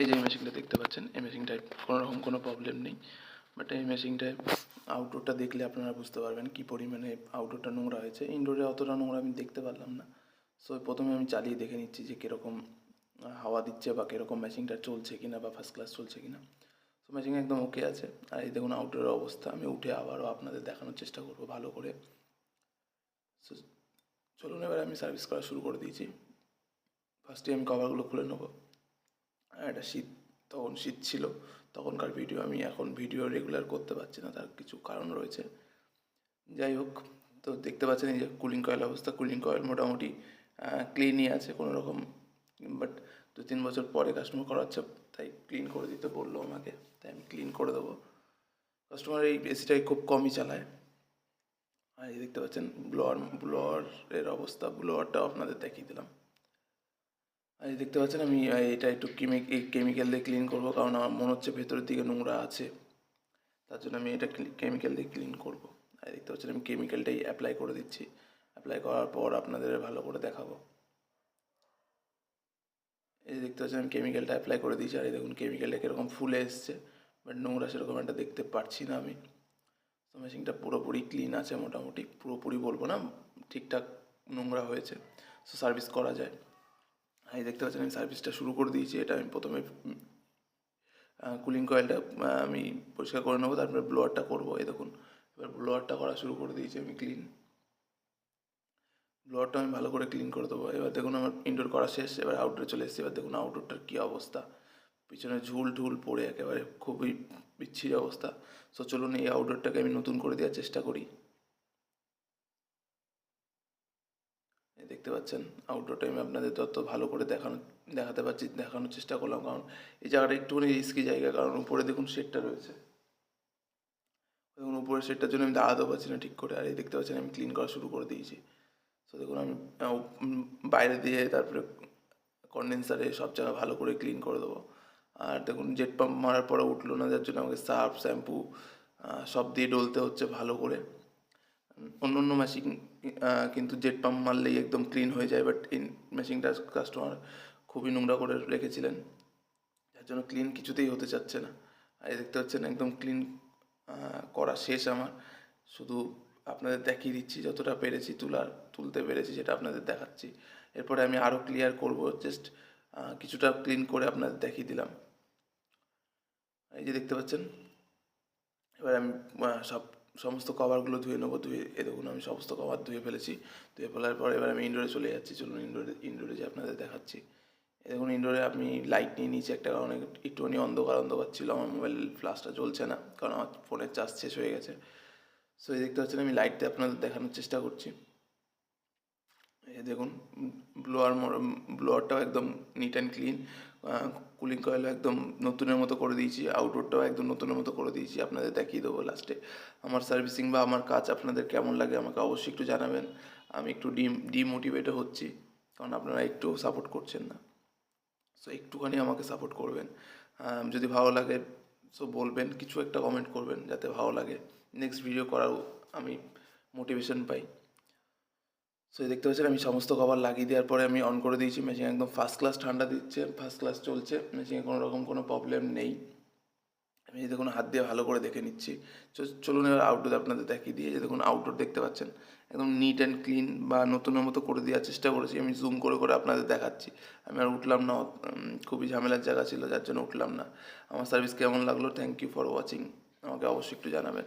এই যে এই মেশিনটা দেখতে পাচ্ছেন এই মেশিনটায় কোনো রকম কোনো প্রবলেম নেই বাট এই মেশিনটায় আউটডোরটা দেখলে আপনারা বুঝতে পারবেন কী পরিমাণে আউটডোরটা নোংরা হয়েছে। ইনডোরে অতটা নোংরা আমি দেখতে পারলাম না। সো প্রথমে আমি চালিয়ে দেখে নিচ্ছি যে কীরকম হাওয়া দিচ্ছে বা কীরকম মেশিনটা চলছে কিনা বা ফার্স্ট ক্লাস চলছে কিনা। সো মেশিন একদম ওকে আছে। আর এই দেখুন আউটডোরের অবস্থা। আমি উঠে আবারও আপনাদের দেখানোর চেষ্টা করব ভালো করে। So, চলুন এবার আমি সার্ভিস করা শুরু করে দিয়েছি। ফার্স্টে আমি কভারগুলো খুলে নেব। আর এটা শীত, তখন শীত ছিল। তখনকার ভিডিও আমি এখন ভিডিও রেগুলার করতে পারছি না, তার কিছু কারণ রয়েছে। যাই হোক, তো দেখতে পাচ্ছেন এই যে কুলিং কয়েল অবস্থা কুলিং কয়েল মোটামুটি ক্লিনই আছে কোনো রকম। বাট দু তিন বছর পরে কাস্টমার করাচ্ছে, তাই ক্লিন করে দিতে বলল আমাকে, তাই আমি ক্লিন করে দেবো। কাস্টমার এই এসিটাই খুব কমই চালায়। আর দেখতে পাচ্ছেন ব্লোয়ার ব্লোয়ারের অবস্থা ব্লোয়ারটাও আপনাদের দেখিয়ে দিলাম। এই দেখতে পাচ্ছেন আমি এটা একটু কেমিক কেমিক্যাল দিয়ে ক্লিন করব, কারণ আমার মনে হচ্ছে ভেতরের দিকে নোংরা আছে। তার জন্য আমি এটা কেমিক্যাল দিয়ে ক্লিন করব। আর দেখতে পাচ্ছেন আমি কেমিক্যালটাই অ্যাপ্লাই করে দিচ্ছি। অ্যাপ্লাই করার পর আপনাদের ভালো করে দেখাবো। এই দেখতে পাচ্ছেন আমি কেমিক্যালটা অ্যাপ্লাই করে দিয়েছি, আর এই দেখুন কেমিক্যালটা কীরকম ফুলে এসছে। বাট নোংরা সেরকম একটা দেখতে পাচ্ছি না আমি। মেশিনটা পুরোপুরি ক্লিন আছে মোটামুটি। পুরোপুরি বলব না, ঠিকঠাক নোংরা হয়েছে। সো সার্ভিস করা যায়। এই দেখতে পাচ্ছেন, আমি সার্ভিসটা শুরু করে দিয়েছি। এটা আমি প্রথমে কুলিং কয়েলটা আমি পরিষ্কার করে নেব, তারপরে ব্লোয়ারটা করব। এই দেখুন, এবার ব্লোয়ারটা করা শুরু করে দিয়েছি আমি ক্লিন ব্লোয়ারটা আমি ভালো করে ক্লিন করে দেবো। এবার দেখুন, আমার ইনডোর করা শেষ, এবার আউটডোরে চলে এসেছি। এবার দেখুন আউটডোরটার কী অবস্থা। পিছনে ঝুল ঢুল পড়ে একেবারে, খুবই বিচ্ছিরি অবস্থা। সো চলুন এই আউটডোরটাকে আমি নতুন করে দেওয়ার চেষ্টা করি। দেখতে পাচ্ছেন। আউটডোর টাইমে আপনাদের তত ভালো করে দেখানো, দেখাতে পারছি, দেখানোর চেষ্টা করলাম। কারণ এই জায়গাটা একটুখানি রিস্কি জায়গা, কারণ উপরে দেখুন শেডটা রয়েছে। দেখুন, উপরের শেডটার জন্য আমি দাঁড়াতেও পারছি না ঠিক করে। আর এই দেখতে পাচ্ছেন, আমি ক্লিন করা শুরু করে দিয়েছি। তো দেখুন, আমি বাইরে দিয়ে তারপরে কন্ডেন্সারে সব জায়গা ভালো করে ক্লিন করে দেবো। আর দেখুন জেট পাম্প মারার পরে উঠল না, যার জন্য আমাকে সার্ফ শ্যাম্পু সব দিয়ে ডলতে হচ্ছে ভালো করে। অন্য অন্য মেশিন কিন্তু জেট পাম্প মারলেই একদম ক্লিন হয়ে যায় বাট এই মেশিনটা কাস্টমার খুবই নোংরা করে রেখেছিলেন। যার জন্য ক্লিন কিছুতেই হতে চাচ্ছে না। আর দেখতে পাচ্ছেন, একদম ক্লিন করা শেষ আমার। শুধু আপনাদের দেখিয়ে দিচ্ছি, যতটা পেরেছি তুলার, তুলতে পেরেছি সেটা আপনাদের দেখাচ্ছি। এরপরে আমি আরও ক্লিয়ার করব জাস্ট কিছুটা ক্লিন করে আপনাদের দেখিয়ে দিলাম। এই যে দেখতে পাচ্ছেন, এবার আমি সব সমস্ত কভারগুলো ধুয়ে নেব, ধুয়ে এ দেখুন আমি সমস্ত কভার ধুয়ে ফেলেছি। ধুয়ে ফেলার পর এবার আমি ইনডোরে চলে যাচ্ছি, চলুন ইনডোরে ইনডোরে যে আপনাদের দেখাচ্ছি। এ দেখুন ইনডোরে আমি লাইট নিয়ে নিয়েছি একটা, কারণে একটুখানি অন্ধকার অন্ধকার ছিল, আমার মোবাইল ফ্লাশটা জ্বলছে না, কারণ আমার ফোনের চার্জ শেষ হয়ে গেছে। সো এই দেখতে পাচ্ছেন আমি লাইটটা আপনাদের দেখানোর চেষ্টা করছি। দেখুন ব্লোয়ার ব্লোয়ারটাও একদম নিট অ্যান্ড ক্লিন কুলিং কয়েলও একদম নতুনের মতো করে দিয়েছি আউটডোরটাও একদম নতুনের মতো করে দিয়েছি, আপনাদের দেখিয়ে দেবো লাস্টে আমার সার্ভিসিং বা আমার কাজ আপনাদের কেমন লাগে আমাকে অবশ্যই একটু জানাবেন, আমি একটু ডিম ডিমোটিভেটও হচ্ছি, কারণ আপনারা একটু সাপোর্ট করছেন না। সো একটুখানি আমাকে সাপোর্ট করবেন। যদি ভালো লাগে সো বলবেন, কিছু একটা কমেন্ট করবেন, যাতে ভালো লাগে। নেক্সট ভিডিও করার আমি মোটিভেশন পাই। সো দেখতে পাচ্ছেন, আমি সমস্ত কভার লাগিয়ে দেওয়ার পরে আমি অন করে দিয়েছি। মেশিন একদম ফার্স্ট ক্লাস ঠান্ডা দিচ্ছে ফার্স্ট ক্লাস চলছে। মেশিনে কোনো রকম কোনো প্রবলেম নেই। আমি এই দেখুন, হাত দিয়ে ভালো করে দেখে নিচ্ছি। চলুন এবার আউটডোর আপনাদের দেখিয়ে দিয়ে যে দেখুন আউটডোর দেখতে পাচ্ছেন, একদম নিট অ্যান্ড ক্লিন বা নতুনের মতো করে দেওয়ার চেষ্টা করেছি। আমি জুম করে করে আপনাদের দেখাচ্ছি। আমি আর উঠলাম না খুবই ঝামেলার জায়গা ছিল, যার জন্য উঠলাম না। আমার সার্ভিস কেমন লাগল? থ্যাংক ইউ ফর ওয়াচিং আমাকে অবশ্যই একটু জানাবেন।